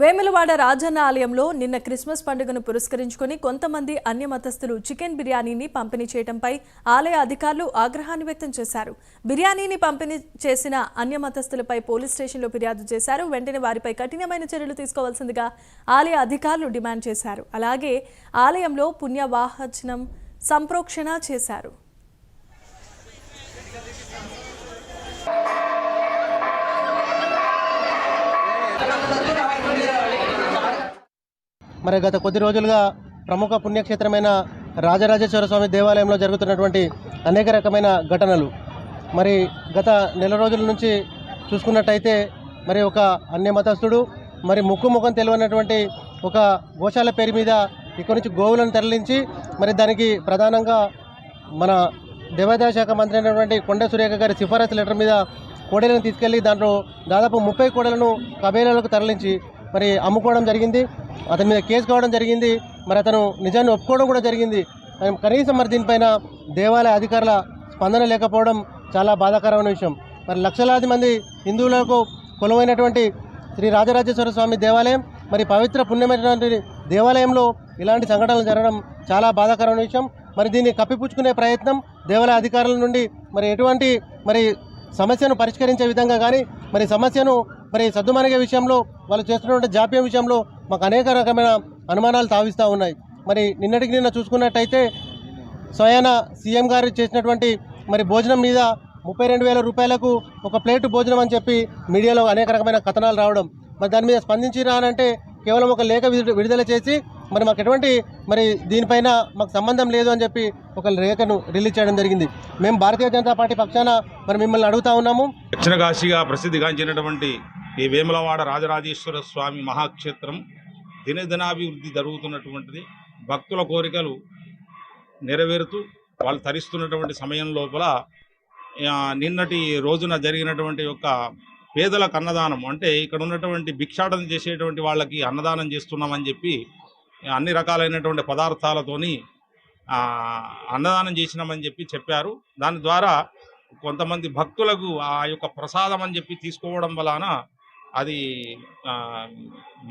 వేములవాడ రాజన్న ఆలయంలో నిన్న క్రిస్మస్ పండుగను పురస్కరించుకొని కొంతమంది అన్య మతస్థులు చికెన్ బిర్యానీని పంపిణీ చేయడంపై ఆలయ అధికారులు ఆగ్రహాన్ని వ్యక్తం చేశారు. బిర్యానీని పంపిణీ చేసిన అన్య మతస్థులపై పోలీస్ స్టేషన్లో ఫిర్యాదు చేశారు. వెంటనే వారిపై కఠినమైన చర్యలు తీసుకోవాల్సిందిగా ఆలయ అధికారులు డిమాండ్ చేశారు. అలాగే ఆలయంలో పుణ్యవాహచనం సంప్రోక్షణ చేశారు. మరి గత కొద్ది రోజులుగా ప్రముఖ పుణ్యక్షేత్రమైన రాజరాజేశ్వర స్వామి దేవాలయంలో జరుగుతున్నటువంటి అనేక రకమైన ఘటనలు. మరి గత నెల రోజుల నుంచి చూసుకున్నట్టయితే మరి ఒక అన్య మతస్థుడు మరి ముక్కు ముఖం తెలియనటువంటి ఒక గోశాల పేరు మీద ఇక్కడి నుంచి గోవులను తరలించి మరి దానికి ప్రధానంగా మన దేవాదాయ శాఖ మంత్రి అయినటువంటి కొండ సురేఖ గారి సిఫారసు లెటర్ మీద కోడెలను తీసుకెళ్ళి దాంట్లో దాదాపు ముప్పై కోడలను కబేలాలకు తరలించి మరి అమ్ముకోవడం జరిగింది. అతని మీద కేసు కావడం జరిగింది. మరి అతను నిజాన్ని ఒప్పుకోవడం కూడా జరిగింది. కనీసం మరి దీనిపైన దేవాలయ అధికారుల స్పందన లేకపోవడం చాలా బాధాకరమైన విషయం. మరి లక్షలాది మంది హిందువులకు కులమైనటువంటి శ్రీ రాజరాజేశ్వర స్వామి దేవాలయం మరి పవిత్ర పుణ్యమైనటువంటి దేవాలయంలో ఇలాంటి సంఘటనలు జరగడం చాలా బాధాకరమైన విషయం. మరి దీన్ని కప్పిపుచ్చుకునే ప్రయత్నం దేవాలయ అధికారుల నుండి మరి ఎటువంటి మరి సమస్యను పరిష్కరించే విధంగా కానీ మరి సమస్యను మరి సద్దుమణిగే విషయంలో వాళ్ళు చేస్తున్నటువంటి జాప్యం విషయంలో మాకు అనేక రకమైన అనుమానాలు తావిస్తూ ఉన్నాయి. మరి నిన్నటికి నిన్న చూసుకున్నట్టయితే స్వయాన సీఎం గారు చేసినటువంటి మరి భోజనం మీద ముప్పై రెండు వేల రూపాయలకు ఒక ప్లేటు భోజనం అని చెప్పి మీడియాలో అనేక రకమైన కథనాలు రావడం మరి దాని మీద స్పందించి రానంటే కేవలం ఒక లేఖ విడుదల చేసి మరి మాకు ఎటువంటి మరి దీనిపైన మాకు సంబంధం లేదు అని చెప్పి ఒక రేఖను రిలీజ్ చేయడం జరిగింది. మేము భారతీయ జనతా పార్టీ పక్షాన మరి మిమ్మల్ని అడుగుతా ఉన్నాము. దక్షిణ కాశీగా ప్రసిద్ధిగాంచినటువంటి ఈ వేములవాడ రాజరాజేశ్వర స్వామి మహాక్షేత్రం దినదినాభివృద్ధి జరుగుతున్నటువంటిది. భక్తుల కోరికలు నెరవేరుతూ వాళ్ళు తరిస్తున్నటువంటి సమయం లోపల నిన్నటి రోజున జరిగినటువంటి యొక్క పేదలకు అన్నదానం అంటే ఇక్కడ ఉన్నటువంటి భిక్షాటన చేసేటువంటి వాళ్ళకి అన్నదానం చేస్తున్నామని చెప్పి అన్ని రకాలైనటువంటి పదార్థాలతోని అన్నదానం చేసినామని చెప్పి చెప్పారు. దాని ద్వారా కొంతమంది భక్తులకు ఆ యొక్క ప్రసాదం అని చెప్పి తీసుకోవడం వలన అది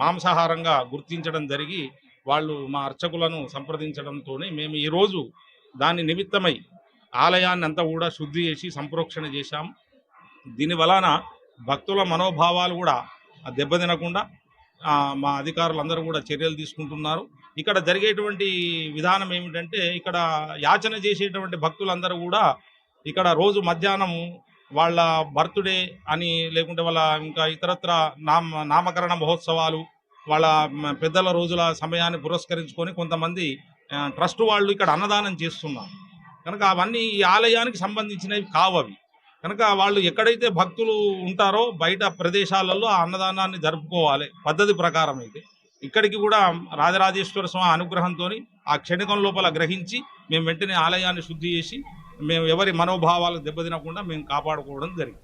మాంసాహారంగా గుర్తించడం జరిగి వాళ్ళు మా అర్చకులను సంప్రదించడంతో మేము ఈరోజు దాని నిమిత్తమై ఆలయాన్ని అంతా కూడా శుద్ధి చేసి సంప్రోక్షణ చేశాం. దీని వలన భక్తుల మనోభావాలు కూడా దెబ్బతినకుండా మా అధికారులందరూ కూడా చర్యలు తీసుకుంటున్నారు. ఇక్కడ జరిగేటువంటి విధానం ఏమిటంటే ఇక్కడ యాచన చేసేటువంటి భక్తులందరూ కూడా ఇక్కడ రోజు మధ్యాహ్నం వాళ్ళ బర్త్డే అని లేకుంటే వాళ్ళ ఇంకా ఇతరత్ర నామ నామకరణ మహోత్సవాలు వాళ్ళ పెద్దల రోజుల సమయాన్ని పురస్కరించుకొని కొంతమంది ట్రస్ట్ వాళ్ళు ఇక్కడ అన్నదానం చేస్తున్నారు. కనుక అవన్నీ ఈ ఆలయానికి సంబంధించినవి కావవి. కనుక వాళ్ళు ఎక్కడైతే భక్తులు ఉంటారో బయట ప్రదేశాలలో ఆ అన్నదానాన్ని జరుపుకోవాలి పద్ధతి ప్రకారం అయితే. ఇక్కడికి కూడా రాజరాజేశ్వర స్వామి అనుగ్రహంతో ఆ క్షణికం లోపల గ్రహించి మేము వెంటనే ఆలయాన్ని శుద్ధి చేసి మేము ఎవరి మనోభావాలు దెబ్బతినకుండా మేము కాపాడుకోవడం జరిగింది.